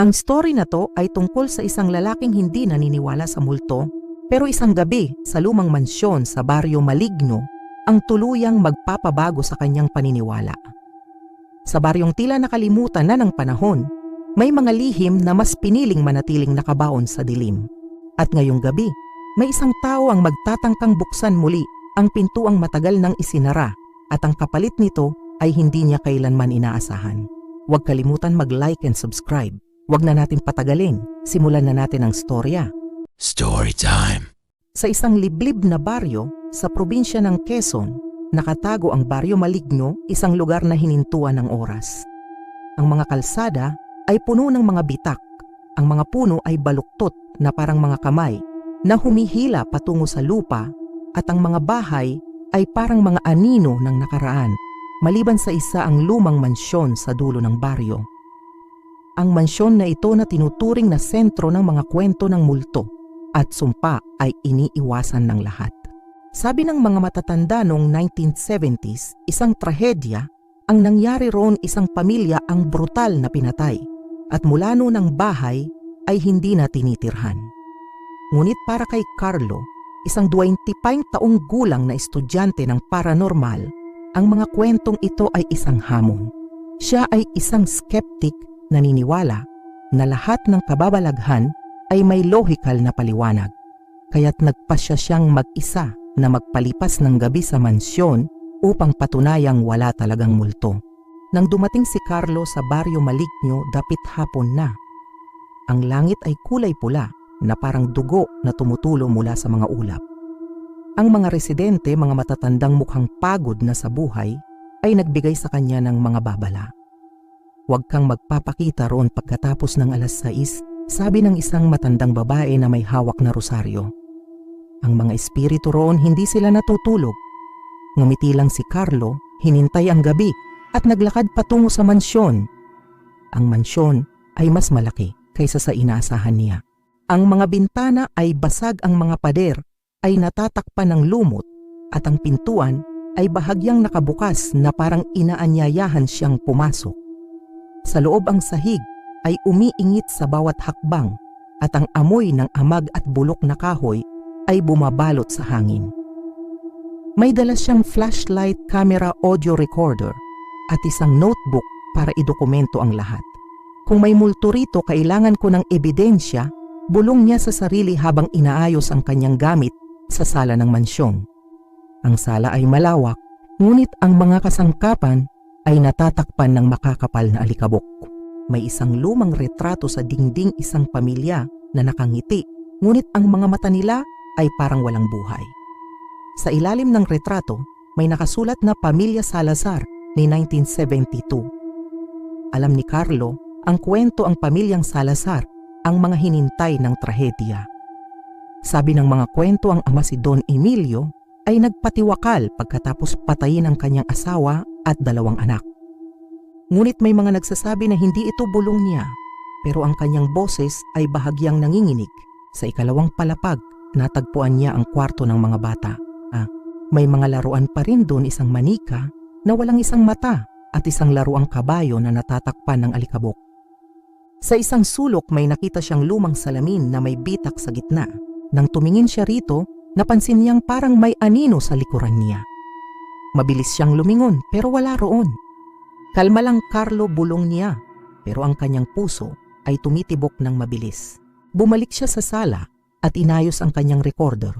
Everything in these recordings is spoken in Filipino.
Ang story na to ay tungkol sa isang lalaking hindi naniniwala sa multo pero isang gabi sa lumang mansyon sa baryo Maligno ang tuluyang magpapabago sa kanyang paniniwala. Sa baryong tila nakalimutan na ng panahon, may mga lihim na mas piniling manatiling nakabaon sa dilim. At ngayong gabi, may isang tao ang magtatangkang buksan muli ang pintuang matagal nang isinara at ang kapalit nito ay hindi niya kailanman inaasahan. Huwag kalimutan mag-like and subscribe. Huwag na natin patagalin. Simulan na natin ang storya. Story time. Sa isang liblib na baryo sa probinsya ng Quezon, nakatago ang baryo Maligno, isang lugar na hinintuan ng oras. Ang mga kalsada ay puno ng mga bitak. Ang mga puno ay baluktot na parang mga kamay na humihila patungo sa lupa at ang mga bahay ay parang mga anino ng nakaraan maliban sa isa ang lumang mansyon sa dulo ng baryo. Ang mansyon na ito na tinuturing na sentro ng mga kwento ng multo at sumpa ay iniiwasan ng lahat. Sabi ng mga matatanda noong 1970s, isang trahedya ang nangyari roon isang pamilya ang brutal na pinatay at mula noon ang bahay ay hindi na tinitirhan. Ngunit para kay Carlo, isang 25 taong gulang na estudyante ng paranormal, ang mga kwentong ito ay isang hamon. Siya ay isang skeptic naniniwala na lahat ng kababalaghan ay may lohikal na paliwanag. Kaya't nagpasya siyang mag-isa na magpalipas ng gabi sa mansyon upang patunayang wala talagang multo. Nang dumating si Carlo sa baryo Maligno dapit hapon na, ang langit ay kulay pula na parang dugo na tumutulo mula sa mga ulap. Ang mga residente, mga matatandang mukhang pagod na sa buhay, ay nagbigay sa kanya ng mga babala. Huwag kang magpapakita roon pagkatapos ng alas 6, sabi ng isang matandang babae na may hawak na rosaryo. Ang mga espiritu roon hindi sila natutulog. Ngumiti lang si Carlo, hinintay ang gabi at naglakad patungo sa mansyon. Ang mansyon ay mas malaki kaysa sa inaasahan niya. Ang mga bintana ay basag ang mga pader ay natatakpan ng lumot at ang pintuan ay bahagyang nakabukas na parang inaanyayahan siyang pumasok. Sa loob ang sahig ay umiingit sa bawat hakbang at ang amoy ng amag at bulok na kahoy ay bumabalot sa hangin. May dala siyang flashlight camera audio recorder at isang notebook para idokumento ang lahat. Kung may multo rito kailangan ko ng ebidensya, bulong niya sa sarili habang inaayos ang kanyang gamit sa sala ng mansyon. Ang sala ay malawak, ngunit ang mga kasangkapan ay natatakpan ng makakapal na alikabok. May isang lumang retrato sa dingding isang pamilya na nakangiti, ngunit ang mga mata nila ay parang walang buhay. Sa ilalim ng retrato, may nakasulat na Pamilya Salazar ni 1972. Alam ni Carlo, ang kwento ang pamilyang Salazar ang mga hinintay ng trahedya. Sabi ng mga kwento ang ama si Don Emilio ay nagpatiwakal pagkatapos patayin ang kanyang asawa at dalawang anak. Ngunit may mga nagsasabi na hindi ito bulong niya, pero ang kanyang boses ay bahagyang nanginginig. Sa ikalawang palapag, natagpuan niya ang kwarto ng mga bata. Ah, may mga laruan pa rin doon isang manika na walang isang mata at isang laruang kabayo na natatakpan ng alikabok. Sa isang sulok may nakita siyang lumang salamin na may bitak sa gitna. Nang tumingin siya rito, napansin niyang parang may anino sa likuran niya. Mabilis siyang lumingon pero wala roon. Kalma lang Carlo bulong niya pero ang kanyang puso ay tumitibok ng mabilis. Bumalik siya sa sala at inayos ang kanyang recorder.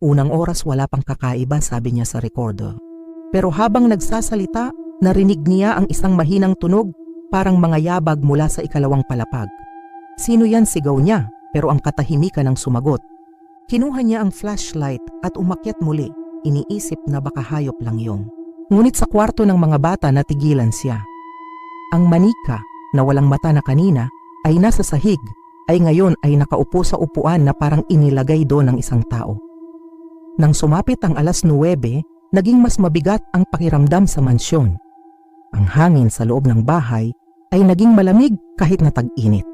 Unang oras wala pang kakaiba sabi niya sa recorder. Pero habang nagsasalita, narinig niya ang isang mahinang tunog parang mga yabag mula sa ikalawang palapag. Sino yan sigaw niya pero ang katahimikan ang sumagot. Kinuha niya ang flashlight at umakyat muli iniisip na baka hayop lang yun. Ngunit sa kwarto ng mga bata natigilan siya. Ang manika na walang mata na kanina ay nasa sahig ay ngayon ay nakaupo sa upuan na parang inilagay doon ng isang tao. Nang sumapit ang alas 9, naging mas mabigat ang pakiramdam sa mansyon. Ang hangin sa loob ng bahay ay naging malamig kahit na tag-init.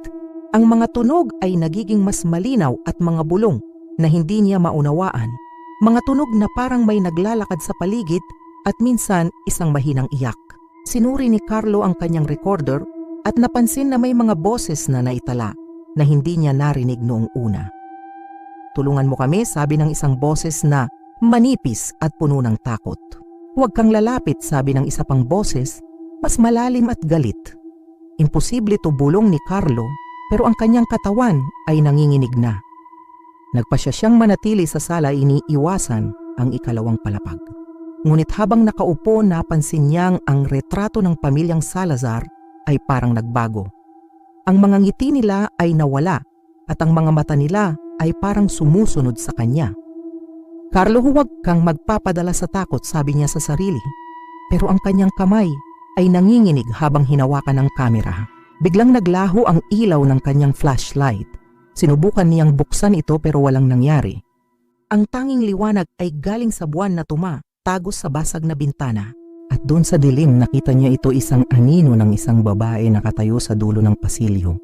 Ang mga tunog ay nagiging mas malinaw at mga bulong na hindi niya maunawaan mga tunog na parang may naglalakad sa paligid at minsan isang mahinang iyak. Sinuri ni Carlo ang kanyang recorder at napansin na may mga boses na naitala na hindi niya narinig noong una. Tulungan mo kami, sabi ng isang boses na manipis at puno ng takot. Huwag kang lalapit, sabi ng isa pang boses, mas malalim at galit. Imposible to bulong ni Carlo pero ang kanyang katawan ay nanginginig na. Nagpasya siyang manatili sa sala iniiwasan ang ikalawang palapag. Ngunit habang nakaupo napansin niyang ang retrato ng pamilyang Salazar ay parang nagbago. Ang mga ngiti nila ay nawala at ang mga mata nila ay parang sumusunod sa kanya. Carlo huwag kang magpapadala sa takot sabi niya sa sarili. Pero ang kanyang kamay ay nanginginig habang hinawakan ng kamera. Biglang naglaho ang ilaw ng kanyang flashlight. Sinubukan niyang buksan ito pero walang nangyari. Ang tanging liwanag ay galing sa buwan na tuma, tagos sa basag na bintana. At doon sa dilim nakita niya ito isang anino ng isang babae nakatayo sa dulo ng pasilyo.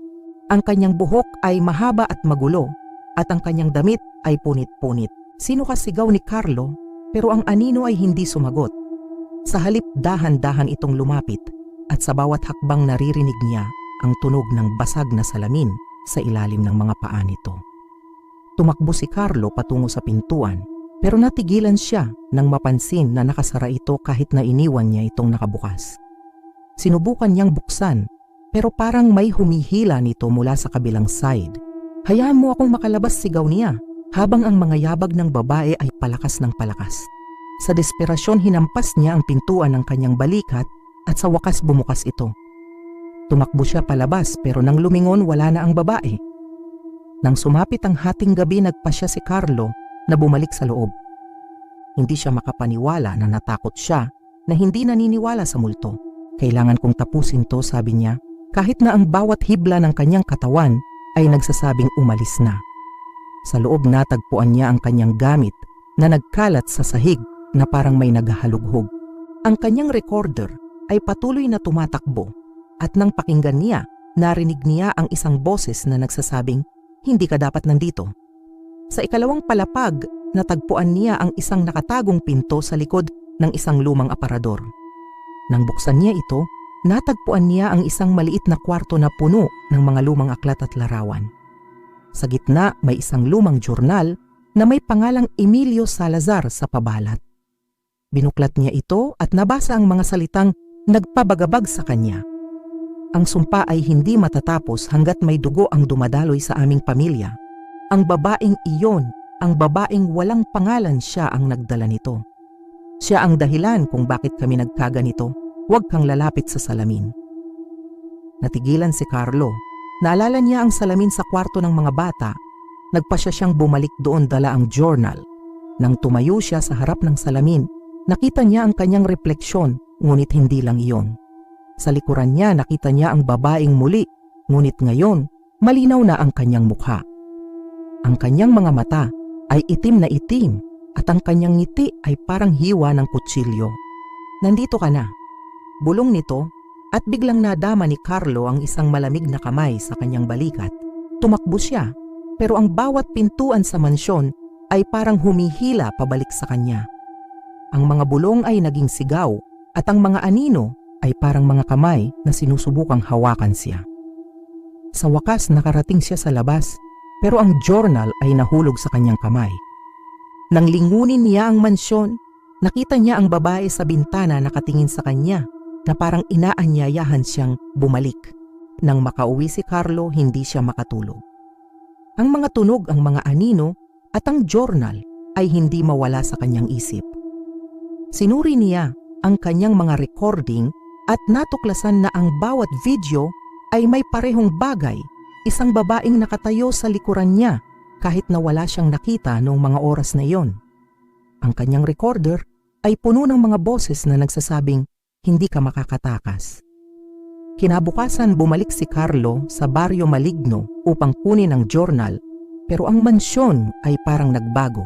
Ang kanyang buhok ay mahaba at magulo at ang kanyang damit ay punit-punit. Sino kasigaw ni Carlo pero ang anino ay hindi sumagot. Sa halip dahan-dahan itong lumapit at sa bawat hakbang naririnig niya ang tunog ng basag na salamin sa ilalim ng mga paa nito. Tumakbo si Carlo patungo sa pintuan pero natigilan siya nang mapansin na nakasara ito kahit na iniwan niya itong nakabukas. Sinubukan niyang buksan pero parang may humihila nito mula sa kabilang side. Hayaan mo akong makalabas sigaw niya habang ang mga yabag ng babae ay palakas ng palakas. Sa desperasyon hinampas niya ang pintuan ng kanyang balikat at sa wakas bumukas ito. Tumakbo siya palabas pero nang lumingon wala na ang babae. Nang sumapit ang hating gabi nagpa siya si Carlo na bumalik sa loob. Hindi siya makapaniwala na natakot siya na hindi naniniwala sa multo. Kailangan kong tapusin to sabi niya kahit na ang bawat hibla ng kanyang katawan ay nagsasabing umalis na. Sa loob natagpuan niya ang kanyang gamit na nagkalat sa sahig na parang may naghahalughog. Ang kanyang recorder ay patuloy na tumatakbo at nang pakinggan niya, narinig niya ang isang boses na nagsasabing, hindi ka dapat nandito. Sa ikalawang palapag, natagpuan niya ang isang nakatagong pinto sa likod ng isang lumang aparador. Nang buksan niya ito, natagpuan niya ang isang maliit na kwarto na puno ng mga lumang aklat at larawan. Sa gitna may isang lumang jurnal na may pangalang Emilio Salazar sa pabalat. Binuklat niya ito at nabasa ang mga salitang nagpabagabag sa kanya. Ang sumpa ay hindi matatapos hanggat may dugo ang dumadaloy sa aming pamilya. Ang babaeng iyon, ang babaeng walang pangalan siya ang nagdala nito. Siya ang dahilan kung bakit kami nagkaganito. Huwag kang lalapit sa salamin. Natigilan si Carlo. Naalala niya ang salamin sa kwarto ng mga bata. Nagpasya siyang bumalik doon dala ang journal. Nang tumayo siya sa harap ng salamin, nakita niya ang kanyang refleksyon, ngunit hindi lang iyon. Sa likuran niya nakita niya ang babaeng muli, ngunit ngayon malinaw na ang kanyang mukha. Ang kanyang mga mata ay itim na itim at ang kanyang ngiti ay parang hiwa ng kutsilyo. Nandito ka na. Bulong nito at biglang nadama ni Carlo ang isang malamig na kamay sa kanyang balikat. Tumakbo siya pero ang bawat pintuan sa mansyon ay parang humihila pabalik sa kanya. Ang mga bulong ay naging sigaw at ang mga anino ay parang mga kamay na sinusubukang hawakan siya. Sa wakas nakarating siya sa labas pero ang journal ay nahulog sa kanyang kamay. Nang lingunin niya ang mansyon, nakita niya ang babae sa bintana nakatingin sa kanya na parang inaanyayahan siyang bumalik. Nang makauwi si Carlo, hindi siya makatulog. Ang mga tunog, ang mga anino at ang journal ay hindi mawala sa kanyang isip. Sinuri niya ang kanyang mga recording at natuklasan na ang bawat video ay may parehong bagay, isang babaeng nakatayo sa likuran niya kahit na wala siyang nakita noong mga oras na iyon. Ang kanyang recorder ay puno ng mga boses na nagsasabing hindi ka makakatakas. Kinabukasan bumalik si Carlo sa baryo Maligno upang kunin ang journal pero ang mansyon ay parang nagbago.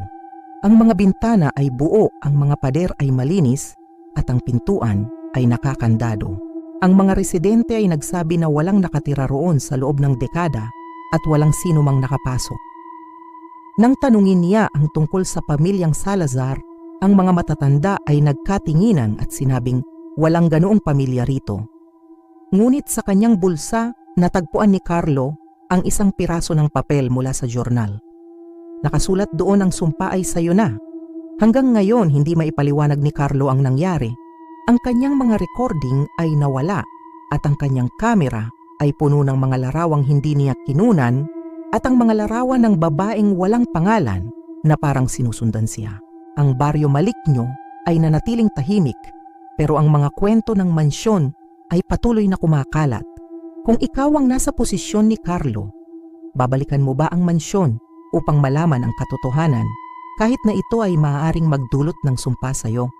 Ang mga bintana ay buo, ang mga pader ay malinis at ang pintuan ay nakakandado. Ang mga residente ay nagsabi na walang nakatira roon sa loob ng dekada at walang sino mang nakapasok. Nang tanungin niya ang tungkol sa pamilyang Salazar, ang mga matatanda ay nagkatinginan at sinabing walang ganoong pamilya rito. Ngunit sa kanyang bulsa, natagpuan ni Carlo ang isang piraso ng papel mula sa journal. Nakasulat doon ang sumpa ay sayo na. Hanggang ngayon hindi maipaliwanag ni Carlo ang nangyari. Ang kanyang mga recording ay nawala at ang kanyang kamera ay puno ng mga larawang hindi niya kinunan at ang mga larawan ng babaeng walang pangalan na parang sinusundan siya. Ang baryo Maliknyo ay nanatiling tahimik pero ang mga kwento ng mansyon ay patuloy na kumakalat. Kung ikaw ang nasa posisyon ni Carlo, babalikan mo ba ang mansyon upang malaman ang katotohanan kahit na ito ay maaaring magdulot ng sumpa sa iyo?